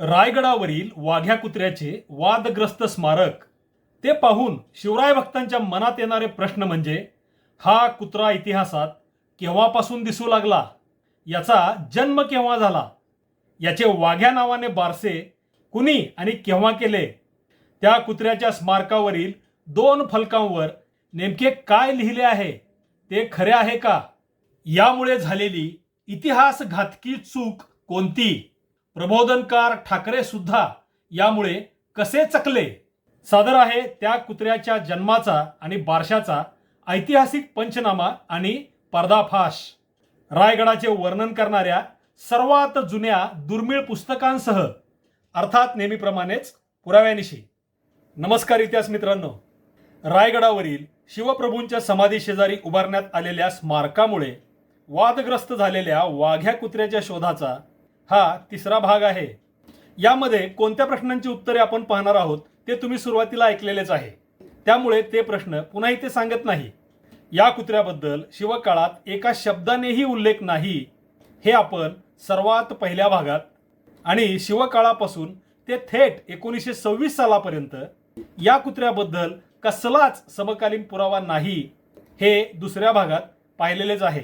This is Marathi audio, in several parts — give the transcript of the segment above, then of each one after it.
रायगडावरील वाघ्या कुत्र्याचे वादग्रस्त स्मारक. ते पाहून शिवराय भक्तांच्या मनात येणारे प्रश्न म्हणजे हा कुत्रा इतिहासात केव्हापासून दिसू लागला? याचा जन्म केव्हा झाला? याचे वाघ्या नावाने बारसे कुणी आणि केव्हा केले? त्या कुत्र्याच्या स्मारकावरील दोन फलकांवर नेमके काय लिहिले आहे? ते खरे आहे का? यामुळे झालेली इतिहासघातकी चूक कोणती? प्रबोधनकार ठाकरे सुद्धा यामुळे कसे चकले? सादर आहे त्या कुत्र्याच्या जन्माचा आणि बारशाचा ऐतिहासिक पंचनामा आणि पर्दाफाश. रायगडाचे वर्णन करणाऱ्या सर्वात जुन्या दुर्मिळ पुस्तकांसह अर्थात नेहमीप्रमाणेच पुराव्यानिशी. नमस्कार इतिहास मित्रांनो. रायगडावरील शिवप्रभूंच्या समाधी शेजारी उभारण्यात आलेल्या स्मारकामुळे वादग्रस्त झालेल्या वाघ्या कुत्र्याच्या शोधाचा हा तिसरा भाग आहे. यामध्ये कोणत्या प्रश्नांची उत्तरे आपण पाहणार आहोत ते तुम्ही सुरुवातीला ऐकलेलेच आहे. त्यामुळे ते प्रश्न पुन्हा इथे सांगत नाही. या कुत्र्याबद्दल शिवकाळात एका शब्दानेही उल्लेख नाही. हे आपण सर्वात पहिल्या भागात आणि शिवकाळापासून ते थेट एकोणीसशे सव्वीस सालापर्यंत या कुत्र्याबद्दल कसलाच समकालीन पुरावा नाही हे दुसऱ्या भागात पाहिलेलेच आहे.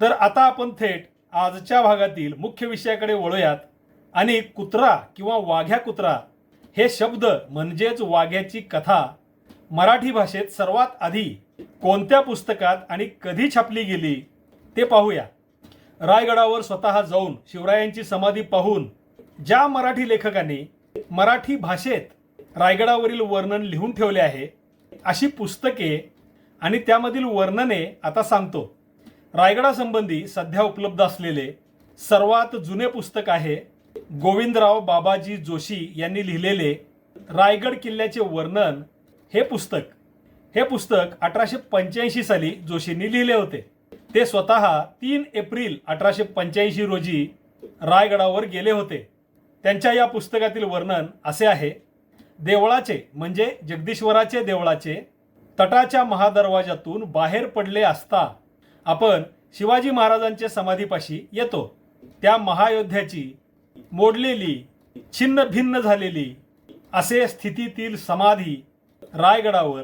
तर आता आपण थेट आजच्या भागातील मुख्य विषयाकडे वळूयात. आणि कुत्रा किंवा वाघ्या कुत्रा हे शब्द म्हणजेच वाघ्याची कथा मराठी भाषेत सर्वात आधी कोणत्या पुस्तकात आणि कधी छापली गेली ते पाहूया. रायगडावर स्वतः जाऊन शिवरायांची समाधी पाहून ज्या मराठी लेखकांनी मराठी भाषेत रायगडावरील वर्णन लिहून ठेवले आहे अशी पुस्तके आणि त्यामधील वर्णने आता सांगतो. रायगडासंबंधी सध्या उपलब्ध असलेले सर्वात जुने पुस्तक आहे गोविंदराव बाबाजी जोशी यांनी लिहिलेले रायगड किल्ल्याचे वर्णन हे पुस्तक. हे पुस्तक अठराशे पंच्याऐंशी साली जोशींनी लिहिले होते. ते स्वतः तीन एप्रिल अठराशे पंच्याऐंशी रोजी रायगडावर गेले होते. त्यांच्या या पुस्तकातील वर्णन असे आहे. देवळाचे म्हणजे जगदीश्वराचे देवळाचे तटाच्या महादरवाजातून बाहेर पडले असता आपण शिवाजी महाराजांच्या समाधीपाशी येतो. त्या महायोद्ध्याची मोडलेली छिन्न भिन्न झालेली असे स्थितीतील समाधी रायगडावर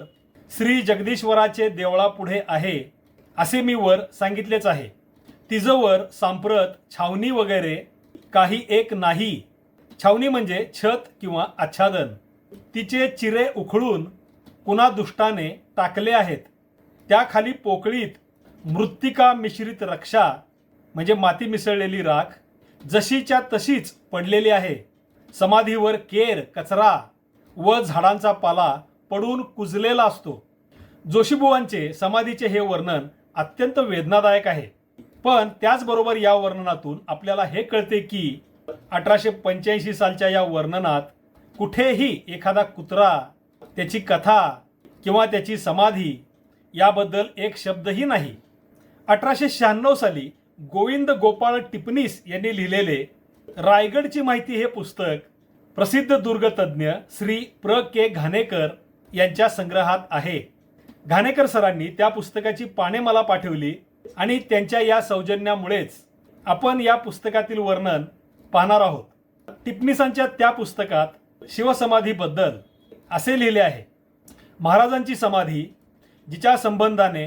श्री जगदीश्वराचे देवळापुढे आहे असे मी वर सांगितलेच आहे. तिजवर सांप्रत छावणी वगैरे काही एक नाही. छावणी म्हणजे छत किंवा आच्छादन. तिचे चिरे उखळून पुन्हा दुष्टाने टाकले आहेत. त्याखाली पोकळीत मृत्तिका मिश्रित रक्षा म्हणजे माती मिसळलेली राख जशीच्या तशीच पडलेली आहे. समाधीवर केर कचरा व झाडांचा पाला पडून कुजलेला असतो. जोशीबुवांचे समाधीचे हे वर्णन अत्यंत वेदनादायक आहे. पण त्याचबरोबर या वर्णनातून आपल्याला हे कळते की अठराशे पंच्याऐंशी सालच्या या वर्णनात कुठेही एखादा कुत्रा त्याची कथा किंवा त्याची समाधी याबद्दल एक शब्दही नाही. अठराशे शहाण्णव साली गोविंद गोपाळ टिपणीस यांनी लिहिलेले रायगडची माहिती हे पुस्तक प्रसिद्ध दुर्गतज्ञ श्री प्र के घाणेकर यांच्या संग्रहात आहे. घाणेकर सरांनी त्या पुस्तकाची पाने मला पाठवली आणि त्यांच्या या सौजन्यामुळेच आपण या पुस्तकातील वर्णन पाहणार आहोत. टिपणीसांच्या त्या पुस्तकात शिवसमाधीबद्दल असे लिहिले आहे. महाराजांची समाधी जिच्या संबंधाने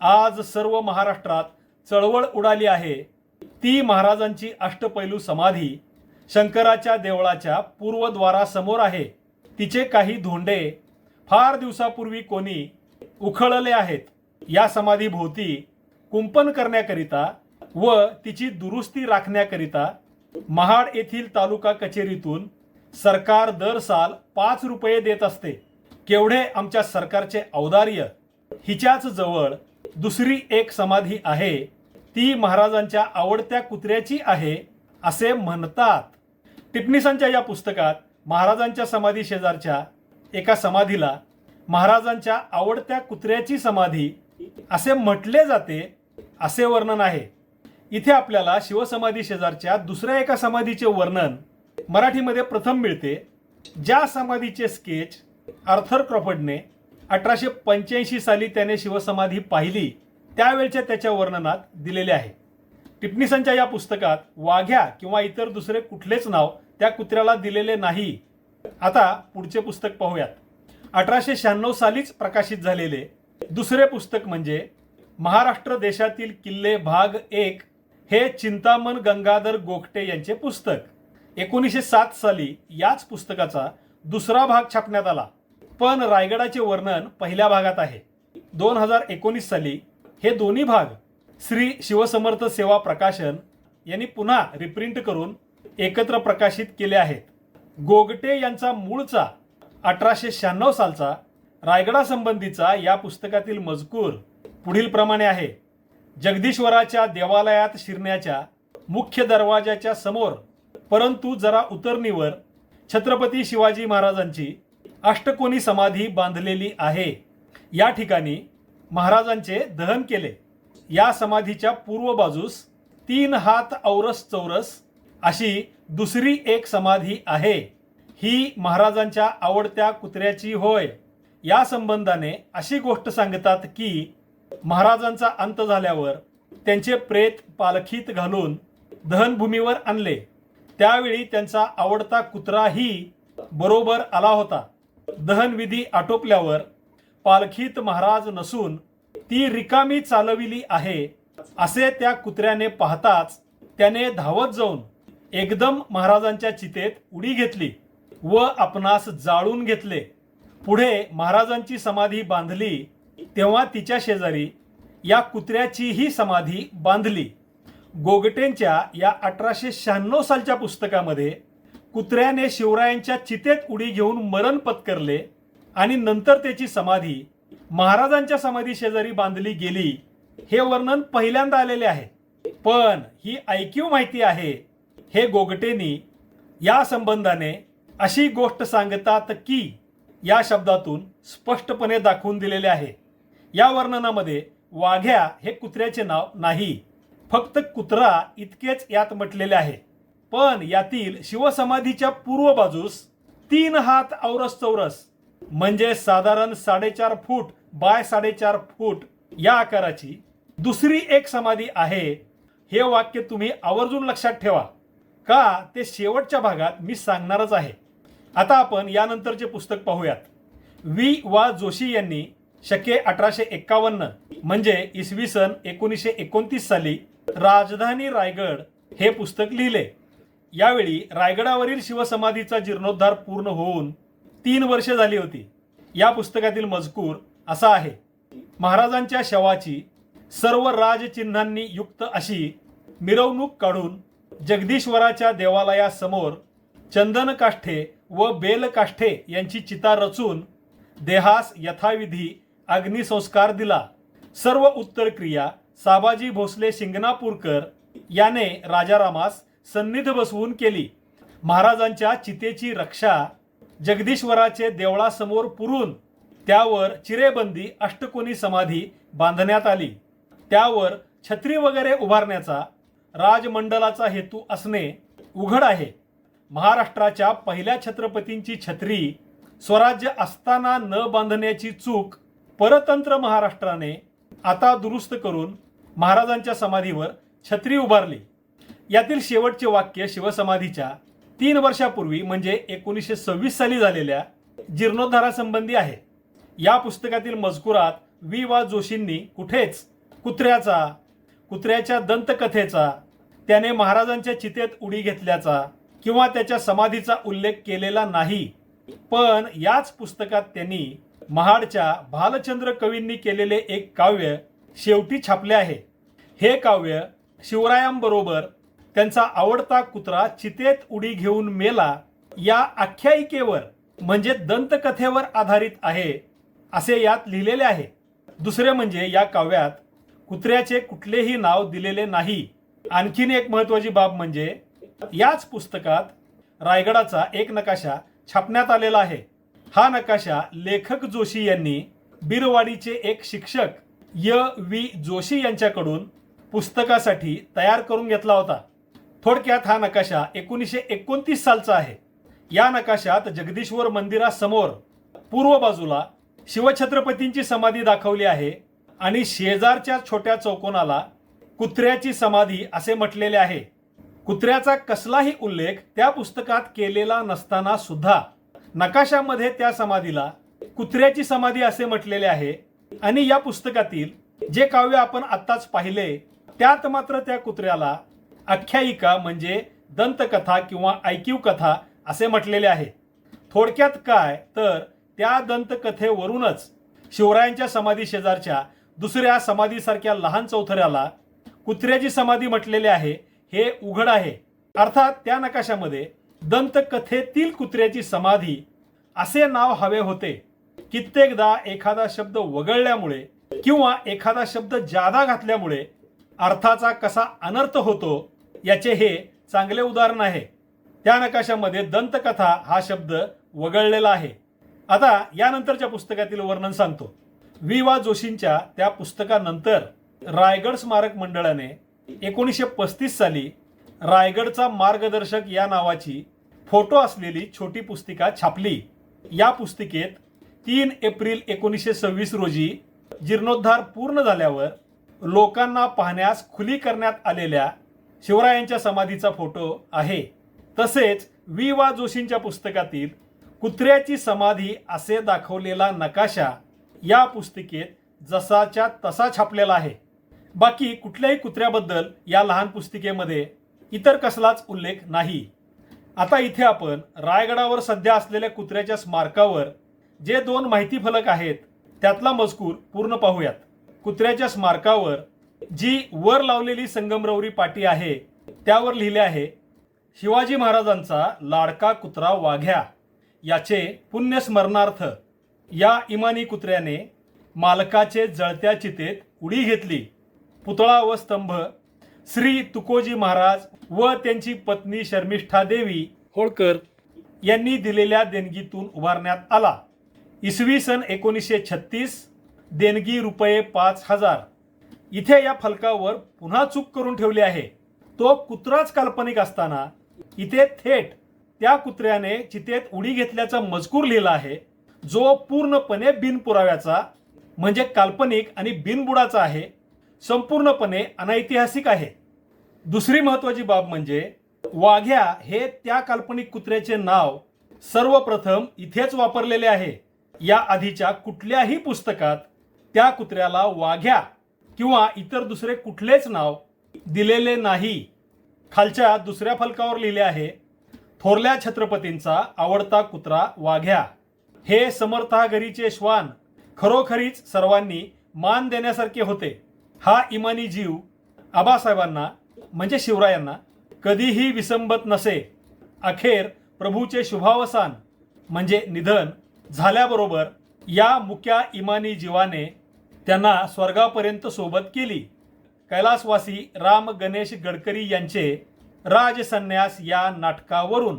आज सर्व महाराष्ट्रात चळवळ उडाली आहे. ती महाराजांची अष्टपैलू समाधी शंकराच्या देवळाच्या पूर्वद्वारासमोर आहे. तिचे काही धोंडे फार दिवसापूर्वी कोणी उखळले आहेत. या समाधीभोवती कुंपण करण्याकरिता व तिची दुरुस्ती राखण्याकरिता महाड येथील तालुका कचेरीतून सरकार दर साल पाच रुपये देत असते. केवढे आमच्या सरकारचे औदार्य. हिच्याच जवळ दुसरी एक समाधी आहे. ती महाराजांच्या आवडत्या कुत्र्याची आहे असे म्हणतात. टिपणीसांच्या या पुस्तकात महाराजांच्या समाधी शेजारच्या एका समाधीला महाराजांच्या आवडत्या कुत्र्याची समाधी असे म्हटले जाते असे वर्णन आहे. इथे आपल्याला शिवसमाधी शेजारच्या दुसऱ्या एका समाधीचे वर्णन मराठीमध्ये प्रथम मिळते. ज्या समाधीचे स्केच आर्थर क्रॉफर्डने अठराशे पंच्याऐंशी साली त्याने शिवसमाधी पाहिली. त्यावेळच्या त्याच्या वर्णनात दिलेले आहे. टिपणीसांच्या या पुस्तकात वाघ्या किंवा इतर दुसरे कुठलेच नाव त्या कुत्र्याला दिलेले नाही. आता पुढचे पुस्तक पाहूयात. अठराशे शहाण्णव सालीच प्रकाशित झालेले दुसरे पुस्तक म्हणजे महाराष्ट्र देशातील किल्ले भाग एक हे चिंतामण गंगाधर गोखटे यांचे पुस्तक. एकोणीसशे सात साली याच पुस्तकाचा दुसरा भाग छापण्यात आला. पण रायगडाचे वर्णन पहिल्या भागात आहे. दोन हजार एकोणीस साली हे दोन्ही भाग श्री शिवसमर्थ सेवा प्रकाशन यांनी पुन्हा रिप्रिंट करून एकत्र प्रकाशित केले आहेत. गोगटे यांचा मूळचा अठराशे शहाण्णव सालचा रायगडासंबंधीचा या पुस्तकातील मजकूर पुढील प्रमाणे आहे. जगदीश्वराच्या देवालयात शिरण्याच्या मुख्य दरवाजाच्या समोर परंतु जरा उतरणीवर छत्रपती शिवाजी महाराजांची अष्टकोनी समाधी बांधलेली आहे. या ठिकाणी महाराजांचे दहन केले. या समाधीच्या पूर्व बाजूस तीन हात औरस चौरस अशी दुसरी एक समाधी आहे. ही महाराजांच्या आवडत्या कुत्र्याची होय. या संबंधाने अशी गोष्ट सांगतात की महाराजांचा अंत झाल्यावर त्यांचे प्रेत पालखीत घालून दहनभूमीवर आणले. त्यावेळी त्यांचा आवडता कुत्राही बरोबर आला होता. दहनविधी आटोपल्यावर पालखीत महाराज नसून ती रिकामी चालविली आहे असे त्या कुत्र्याने पाहताच त्याने धावत जाऊन एकदम महाराजांच्या चितेत उडी घेतली व आपणास जाळून घेतले. पुढे महाराजांची समाधी बांधली तेव्हा तिच्या शेजारी या कुत्र्याचीही समाधी बांधली. गोगटेंच्या या अठराशे शहाण्णव सालच्या पुस्तकामध्ये कुत्र्याने शिवरायांच्या चितेत उडी घेऊन मरण पत्करले आणि नंतर त्याची समाधी महाराजांच्या समाधी शेजारी बांधली गेली हे वर्णन पहिल्यांदा आलेले आहे. पण ही ऐकीव माहिती आहे हे गोगटेनी या संबंधाने अशी गोष्ट सांगतात की या शब्दातून स्पष्टपणे दाखवून दिलेले आहे. या वर्णनामध्ये वाघ्या हे कुत्र्याचे नाव नाही फक्त कुत्रा इतकेच यात म्हटलेले आहे. पण यातील शिवसमाधीच्या पूर्व बाजूस तीन हात औरस चौरस म्हणजे साधारण साडेचार फूट बाय साडेचार फूट या आकाराची दुसरी एक समाधी आहे. हे वाक्य तुम्ही आवर्जून लक्षात ठेवा का ते शेवटच्या भागात मी सांगणारच आहे. आता आपण यानंतरचे पुस्तक पाहूयात. व्ही. वा. जोशी यांनी शके अठराशे एक्कावन्न म्हणजे इसवी सन एकोणीसशे एकोणतीस साली राजधानी रायगड हे पुस्तक लिहिले. यावेळी रायगडावरील शिवसमाधीचा जीर्णोद्धार पूर्ण होऊन तीन वर्षे झाली होती. या पुस्तकातील मजकूर असा आहे. महाराजांच्या शवाची सर्व राजचिन्हांनी युक्त अशी मिरवणूक काढून जगदीश्वराच्या देवालयासमोर चंदन काष्ठे व बेलकाष्ठे यांची चिता रचून देहास यथाविधी अग्निसंस्कार दिला. सर्व उत्तर क्रिया साबाजी भोसले शिंगणापूरकर याने राजारामास सन्निध बसवून केली. महाराजांच्या चितेची रक्षा जगदीश्वराचे देवळासमोर पुरून त्यावर चिरेबंदी अष्टकोनी समाधी बांधण्यात आली. त्यावर छत्री वगैरे उभारण्याचा राजमंडलाचा हेतू असणे उघड आहे. महाराष्ट्राच्या पहिल्या छत्रपतींची छत्री स्वराज्य असताना न बांधण्याची चूक परतंत्र महाराष्ट्राने आता दुरुस्त करून महाराजांच्या समाधीवर छत्री उभारली. यातील शेवटचे वाक्य शिवसमाधीच्या तीन वर्षापूर्वी म्हणजे एकोणीसशे सव्वीस साली झालेल्या जीर्णोद्धारासंबंधी आहे. या पुस्तकातील मजकुरात वि. वा. जोशींनी कुठेच कुत्र्याचा कुत्र्याच्या दंतकथेचा त्याने महाराजांच्या चितेत उडी घेतल्याचा किंवा त्याच्या समाधीचा उल्लेख केलेला नाही. पण याच पुस्तकात त्यांनी महाडच्या भालचंद्र कवींनी केलेले एक काव्य शेवटी छापले आहे. हे काव्य शिवरायांबरोबर त्यांचा आवडता कुत्रा चितेत उडी घेऊन मेला या आख्यायिकेवर म्हणजे दंतकथेवर आधारित आहे असे यात लिहिलेले आहे. दुसरे म्हणजे या काव्यात कुत्र्याचे कुठलेही नाव दिलेले नाही. आणखीन एक महत्वाची बाब म्हणजे याच पुस्तकात रायगडाचा एक नकाशा छापण्यात आलेला आहे. हा नकाशा लेखक जोशी यांनी बिरवाडीचे एक शिक्षक य. व्ही. जोशी यांच्याकडून पुस्तकासाठी तयार करून घेतला होता. थोडक्यात हा नकाशा एकोणीसशे एकोणतीस सालचा आहे. या नकाशात जगदीश्वर मंदिरासमोर पूर्व बाजूला शिवछत्रपतींची समाधी दाखवली आहे आणि शेजारच्या छोट्या चौकोनाला कुत्र्याची समाधी असे म्हटलेले आहे. कुत्र्याचा कसलाही उल्लेख त्या पुस्तकात केलेला नसताना सुद्धा नकाशामध्ये त्या समाधीला कुत्र्याची समाधी असे म्हटलेले आहे आणि या पुस्तकातील जे काव्य आपण आत्ताच पाहिले त्यात मात्र त्या कुत्र्याला आख्यायिका म्हणजे दंतकथा किंवा ऐकीव कथा असे म्हटलेले आहे. थोडक्यात काय? तर त्या दंतकथेवरूनच शिवरायांच्या समाधी शेजारच्या दुसऱ्या समाधीसारख्या लहान चौथऱ्याला कुत्र्याची समाधी म्हटलेली आहे हे उघड आहे. अर्थात त्या नकाशामध्ये दंतकथेतील कुत्र्याची समाधी असे नाव हवे होते. कित्येकदा एखादा शब्द वगळल्यामुळे किंवा एखादा शब्द जादा घातल्यामुळे अर्थाचा कसा अनर्थ होतो याचे हे चांगले उदाहरण आहे. त्या नकाशामध्ये दंतकथा हा शब्द वगळलेला आहे. आता यानंतरच्या पुस्तकातील वर्णन सांगतो. वि वा. जोशींच्या त्या पुस्तकानंतर रायगड स्मारक मंडळाने एकोणीसशे पस्तीस साली रायगडचा मार्गदर्शक या नावाची फोटो असलेली छोटी पुस्तिका छापली. या पुस्तिकेत तीन एप्रिल एकोणीसशे सव्वीस रोजी जीर्णोद्धार पूर्ण झाल्यावर लोकांना पाहण्यास खुली करण्यात आलेल्या शिवरायांच्या समाधीचा फोटो आहे. तसेच वि वा. जोशींच्या पुस्तकातील कुत्र्याची समाधी असे दाखवलेला नकाशा या पुस्तिकेत जसाच्या तसा छापलेला आहे. बाकी कुठल्याही कुत्र्याबद्दल या लहान पुस्तिकेमध्ये इतर कसलाच उल्लेख नाही. आता इथे आपण रायगडावर सध्या असलेल्या कुत्र्याच्या स्मारकावर जे दोन माहिती फलक आहेत त्यातला मजकूर पूर्ण पाहूयात. कुत्र्याच्या स्मारकावर जी वर लावलेली संगमरवरी पाटी आहे त्यावर लिहिले आहे शिवाजी महाराजांचा लाडका कुत्रा वाघ्या याचे पुण्यस्मरणार्थ या इमानी कुत्र्याने मालकाचे जळत्या चितेत उडी घेतली. पुतळा व स्तंभ श्री तुकोजी महाराज व त्यांची पत्नी शर्मिष्ठा देवी होळकर यांनी दिलेल्या देणगीतून उभारण्यात आला. इसवी सन एकोणीसशे छत्तीस देणगी रुपये पाच हजार इथे या फलकावर पुन्हा चूक करून ठेवली आहे. तो कुत्राच काल्पनिक असताना इथे थेट त्या कुत्र्याने चितेत उडी घेतल्याचा मजकूर लिहिला आहे. जो पूर्णपणे बिनपुराव्याचा म्हणजे काल्पनिक आणि बिनबुडाचा आहे संपूर्णपणे अनैतिहासिक आहे. दुसरी महत्वाची बाब म्हणजे वाघ्या हे त्या काल्पनिक कुत्र्याचे नाव सर्वप्रथम इथेच वापरलेले आहे. या आधीच्या कुठल्याही पुस्तकात त्या कुत्र्याला वाघ्या किंवा इतर दुसरे कुठलेच नाव दिलेले नाही. खालच्या दुसऱ्या फलकावर लिहिले आहे थोरल्या छत्रपतींचा आवडता कुत्रा वाघ्या. हे समर्थाघरीचे श्वान खरोखरीच सर्वांनी मान देण्यासारखे होते. हा इमानी जीव आबासाहेबांना म्हणजे शिवरायांना कधीही विसंबत नसे. अखेर प्रभूचे शुभावसान म्हणजे निधन झाल्याबरोबर या मुक्या इमानी जीवाने त्यांना स्वर्गापर्यंत सोबत केली. कैलासवासी राम गणेश गडकरी यांचे राजसन्यास या नाटकावरून.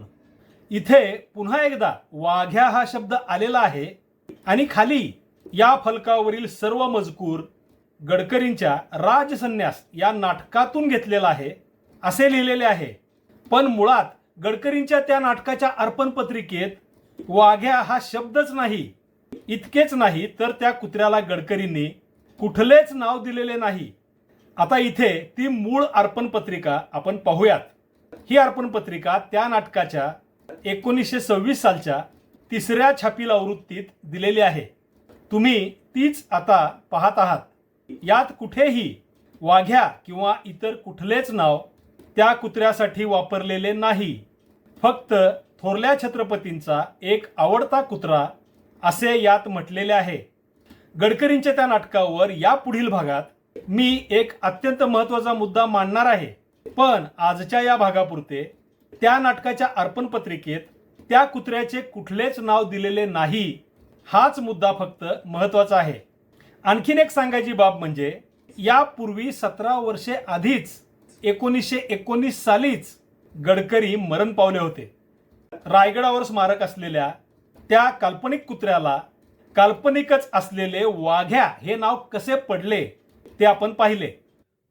इथे पुन्हा एकदा वाघ्या हा शब्द आलेला आहे आणि खाली या फलकावरील सर्व मजकूर गडकरींच्या राजसन्यास या नाटकातून घेतलेला आहे असे लिहिलेले आहे. पण मुळात गडकरींच्या त्या नाटकाच्या अर्पण पत्रिकेत वाघ्या हा शब्दच नाही. इतकेच नाही तर त्या कुत्र्याला गडकरींनी कुठलेच नाव दिलेले नाही. आता इथे ती मूळ अर्पण पत्रिका आपण पाहूयात. ही अर्पण पत्रिका त्या नाटकाच्या एकोणीसशे सव्वीस सालच्या तिसऱ्या छापील आवृत्तीत दिलेली आहे. तुम्ही तीच आता पाहत आहात. यात कुठेही वाघ्या किंवा इतर कुठलेच नाव त्या कुत्र्यासाठी वापरलेले नाही. फक्त थोरल्या छत्रपतींचा एक आवडता कुत्रा असे यात म्हटलेले आहे. गडकरींच्या त्या नाटकावर या पुढील भागात मी एक अत्यंत महत्त्वाचा मुद्दा मांडणार आहे. पण आजच्या या भागापुरते त्या नाटकाच्या अर्पण पत्रिकेत त्या कुत्र्याचे कुठलेच नाव दिलेले नाही हाच मुद्दा फक्त महत्त्वाचा आहे. आणखीन एक सांगायची बाब म्हणजे यापूर्वी सतरा वर्षे आधीच एकोणीसशे एकोणीस सालीच गडकरी मरण पावले होते. रायगडावर स्मारक असलेल्या त्या काल्पनिक कुत्र्याला काल्पनिकच असलेले वाघ्या हे नाव कसे पडले ते आपण पाहिले.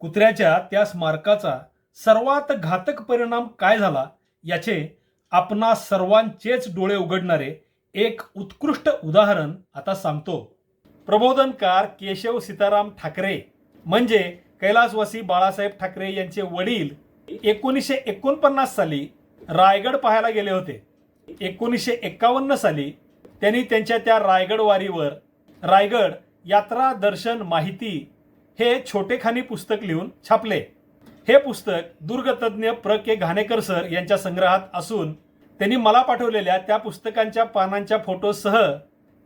कुत्र्याच्या त्या स्मारकाचा सर्वात घातक परिणाम काय झाला याचे आपणा सर्वांचेच डोळे उघडणारे एक उत्कृष्ट उदाहरण आता सांगतो. प्रबोधनकार केशव सीताराम ठाकरे म्हणजे कैलासवासी बाळासाहेब ठाकरे यांचे वडील एकोणीसशे एकोणपन्नास साली रायगड पाहायला गेले होते. एकोणीसशे एक्कावन्न साली त्यांनी त्यांच्या त्या रायगड वारीवर रायगड यात्रा दर्शन माहिती हे छोटेखानी पुस्तक लिहून छापले. हे पुस्तक दुर्गतज्ञ प्र. के. घाणेकर सर यांच्या संग्रहात असून त्यांनी मला पाठवलेल्या त्या पुस्तकांच्या पानांच्या फोटोसह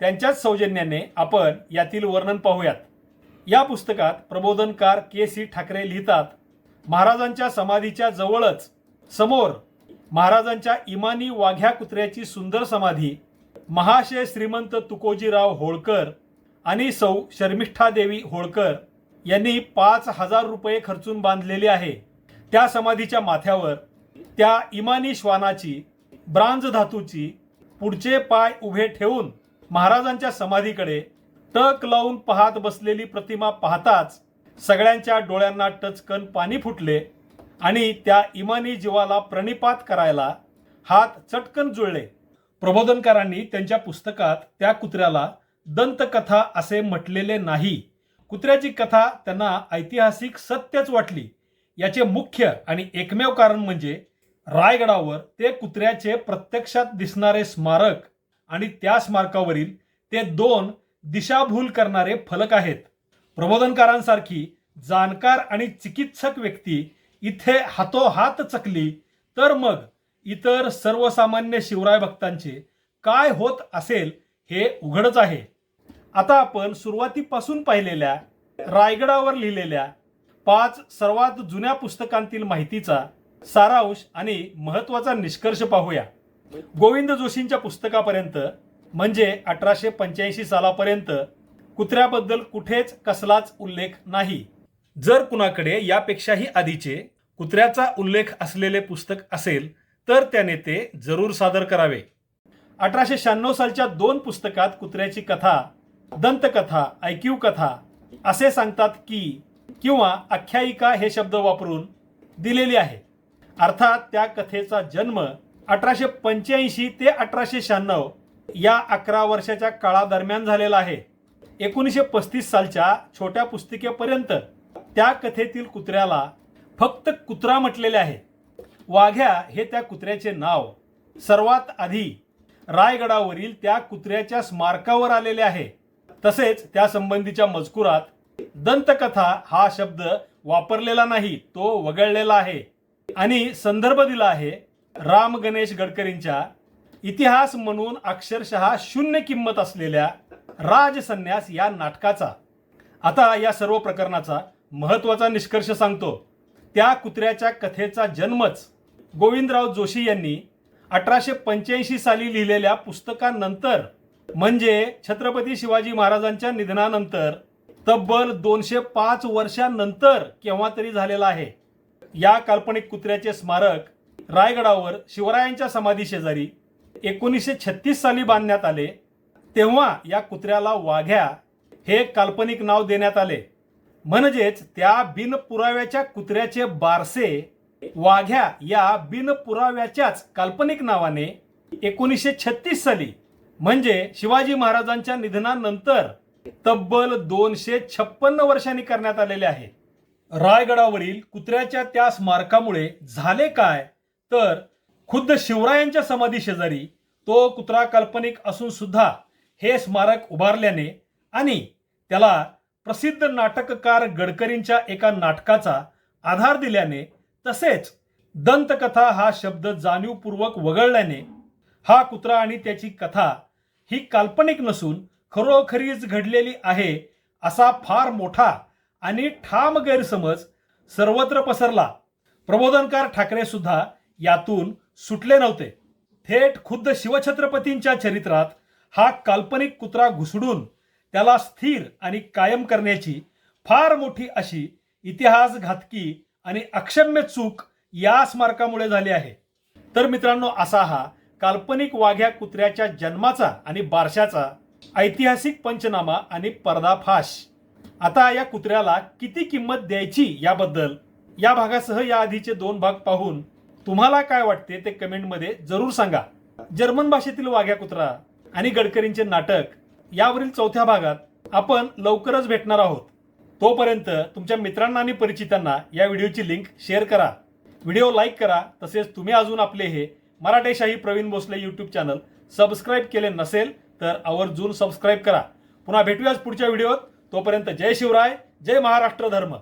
त्यांच्याच सौजन्याने आपण यातील वर्णन पाहूयात. या पुस्तकात प्रबोधनकार के. सी. ठाकरे लिहितात महाराजांच्या समाधीच्या जवळच समोर महाराजांच्या इमानी वाघ्या कुत्र्याची सुंदर समाधी महाशय श्रीमंत तुकोजीराव होळकर आणि सौ शर्मिष्ठादेवी होळकर यांनी पाच हजार रुपये खर्चून बांधलेली आहे. त्या समाधीच्या माथ्यावर त्या इमानी श्वानाची ब्रांज धातूची पुढचे पाय उभे ठेवून महाराजांच्या समाधीकडे टक लावून पाहत बसलेली प्रतिमा पाहताच सगळ्यांच्या डोळ्यांना टचकन पाणी फुटले. आणि त्या इमानी जीवाला प्रणिपात करायला हात चटकन जुळले. प्रबोधनकारांनी त्यांच्या पुस्तकात त्या कुत्र्याला दंतकथा असे म्हटलेले नाही. कुत्र्याची कथा त्यांना ऐतिहासिक सत्यच वाटली. याचे मुख्य आणि एकमेव कारण म्हणजे रायगडावर ते कुत्र्याचे प्रत्यक्षात दिसणारे स्मारक आणि त्या स्मारकावरील ते दोन दिशाभूल करणारे फलक आहेत. प्रबोधनकारांसारखी जाणकार आणि चिकित्सक व्यक्ती इथे हातोहात चकली तर मग इतर सर्वसामान्य शिवराय भक्तांचे काय होत असेल हे उघडच आहे. आता आपण सुरुवातीपासून पाहिलेल्या रायगडावर लिहिलेल्या पाच सर्वात जुन्या पुस्तकांतील माहितीचा सारांश आणि महत्त्वाचा निष्कर्ष पाहूया. गोविंद जोशींच्या पुस्तकापर्यंत म्हणजे अठराशे पंच्याऐंशी सालापर्यंत कुत्र्याबद्दल कुठेच कसलाच उल्लेख नाही. जर कुणाकडे यापेक्षाही आधीचे कुत्र्याचा उल्लेख असलेले पुस्तक असेल तर त्याने ते जरूर सादर करावे. अठराशे शहाण्णव सालच्या दोन पुस्तकात कुत्र्याची कथा दंतकथा ऐकीव कथा असे सांगतात की किंवा आख्यायिका हे शब्द वापरून दिलेली आहे. अर्थात त्या कथेचा जन्म अठराशे पंच्याऐंशी ते अठराशे शहाण्णव या अकरा वर्षाच्या काळादरम्यान झालेला आहे. एकोणीसशे पस्तीस सालच्या छोट्या पुस्तिकेपर्यंत त्या कथेतील कुत्र्याला फक्त कुत्रा म्हटलेले आहे. वाघ्या हे त्या कुत्र्याचे नाव. सर्वात आधी रायगडावरील त्या कुत्र्याच्या स्मारकावर आलेले आहे. तसेच त्या संबंधीच्या मजकुरात दंतकथा हा शब्द वापरलेला नाही तो वगळलेला आहे. आणि संदर्भ दिला आहे राम गणेश गडकरींच्या इतिहास म्हणून अक्षरशः शून्य किंमत असलेल्या राजसन्यास या नाटकाचा. आता या सर्व प्रकरणाचा महत्त्वाचा निष्कर्ष सांगतो. त्या कुत्र्याच्या कथेचा जन्मच गोविंदराव जोशी यांनी अठराशे पंच्याऐंशी साली लिहिलेल्या पुस्तकानंतर म्हणजे छत्रपती शिवाजी महाराजांच्या निधनानंतर तब्बल दोनशे पाच वर्षांनंतर केव्हा तरी झालेला आहे. या काल्पनिक कुत्र्याचे स्मारक रायगडावर शिवरायांच्या समाधी शेजारी एकोणीसशे छत्तीस साली बांधण्यात आले. तेव्हा या कुत्र्याला वाघ्या हे काल्पनिक नाव देण्यात आले. म्हणजेच त्या बिनपुराव्याच्या कुत्र्याचे बारसे वाघ्या या बिनपुराव्याच्याच काल्पनिक नावाने एकोणीसशे छत्तीस साली म्हणजे शिवाजी महाराजांच्या निधनानंतर तब्बल दोनशे छप्पन्न वर्षांनी करण्यात आलेले आहे. रायगडावरील कुत्र्याच्या त्या स्मारकामुळे झाले काय? तर खुद्द शिवरायांच्या समाधी शेजारी तो कुत्रा काल्पनिक असून सुद्धा हे स्मारक उभारल्याने आणि त्याला प्रसिद्ध नाटककार गडकरींच्या एका नाटकाचा आधार दिल्याने तसेच दंतकथा हा शब्द जाणीवपूर्वक वगळल्याने हा कुत्रा आणि त्याची कथा ही काल्पनिक नसून खरोखरीच घडलेली आहे असा फार मोठा आणि ठाम गैरसमज सर्वत्र पसरला. प्रबोधनकार ठाकरे सुद्धा यातून सुटले नव्हते. थेट खुद्द शिवछत्रपतींच्या चरित्रात हा काल्पनिक कुत्रा घुसडून त्याला स्थिर आणि कायम करण्याची फार मोठी अशी इतिहासघातकी आणि अक्षम्य चूक या स्मारकामुळे झाली आहे. तर मित्रांनो असा हा काल्पनिक वाघ्या कुत्र्याच्या जन्माचा आणि बारशाचा ऐतिहासिक पंचनामा आणि पर्दाफाश. आता या कुत्र्याला किती किंमत द्यायची याबद्दल या भागासह या आधीचे दोन भाग पाहून तुम्हाला काय वाटते ते कमेंटमध्ये जरूर सांगा. जर्मन भाषेतील वाघ्या कुत्रा आणि गडकरींचे नाटक यावरील चौथ्या भागात आपण लवकरच भेटणार आहोत. तोपर्यंत तुमच्या मित्रांना आणि परिचितांना या व्हिडिओची लिंक शेअर करा. व्हिडिओ लाईक करा. तसेच तुम्ही अजून आपले हे Marathashahi Pravin Bhosale YouTube channel subscribe केले नसेल तर आवर्जून सबस्क्राईब करा. पुन्हा भेटूयाच पुढच्या व्हिडिओत. तोपर्यंत जय शिवराय जय महाराष्ट्र धर्म.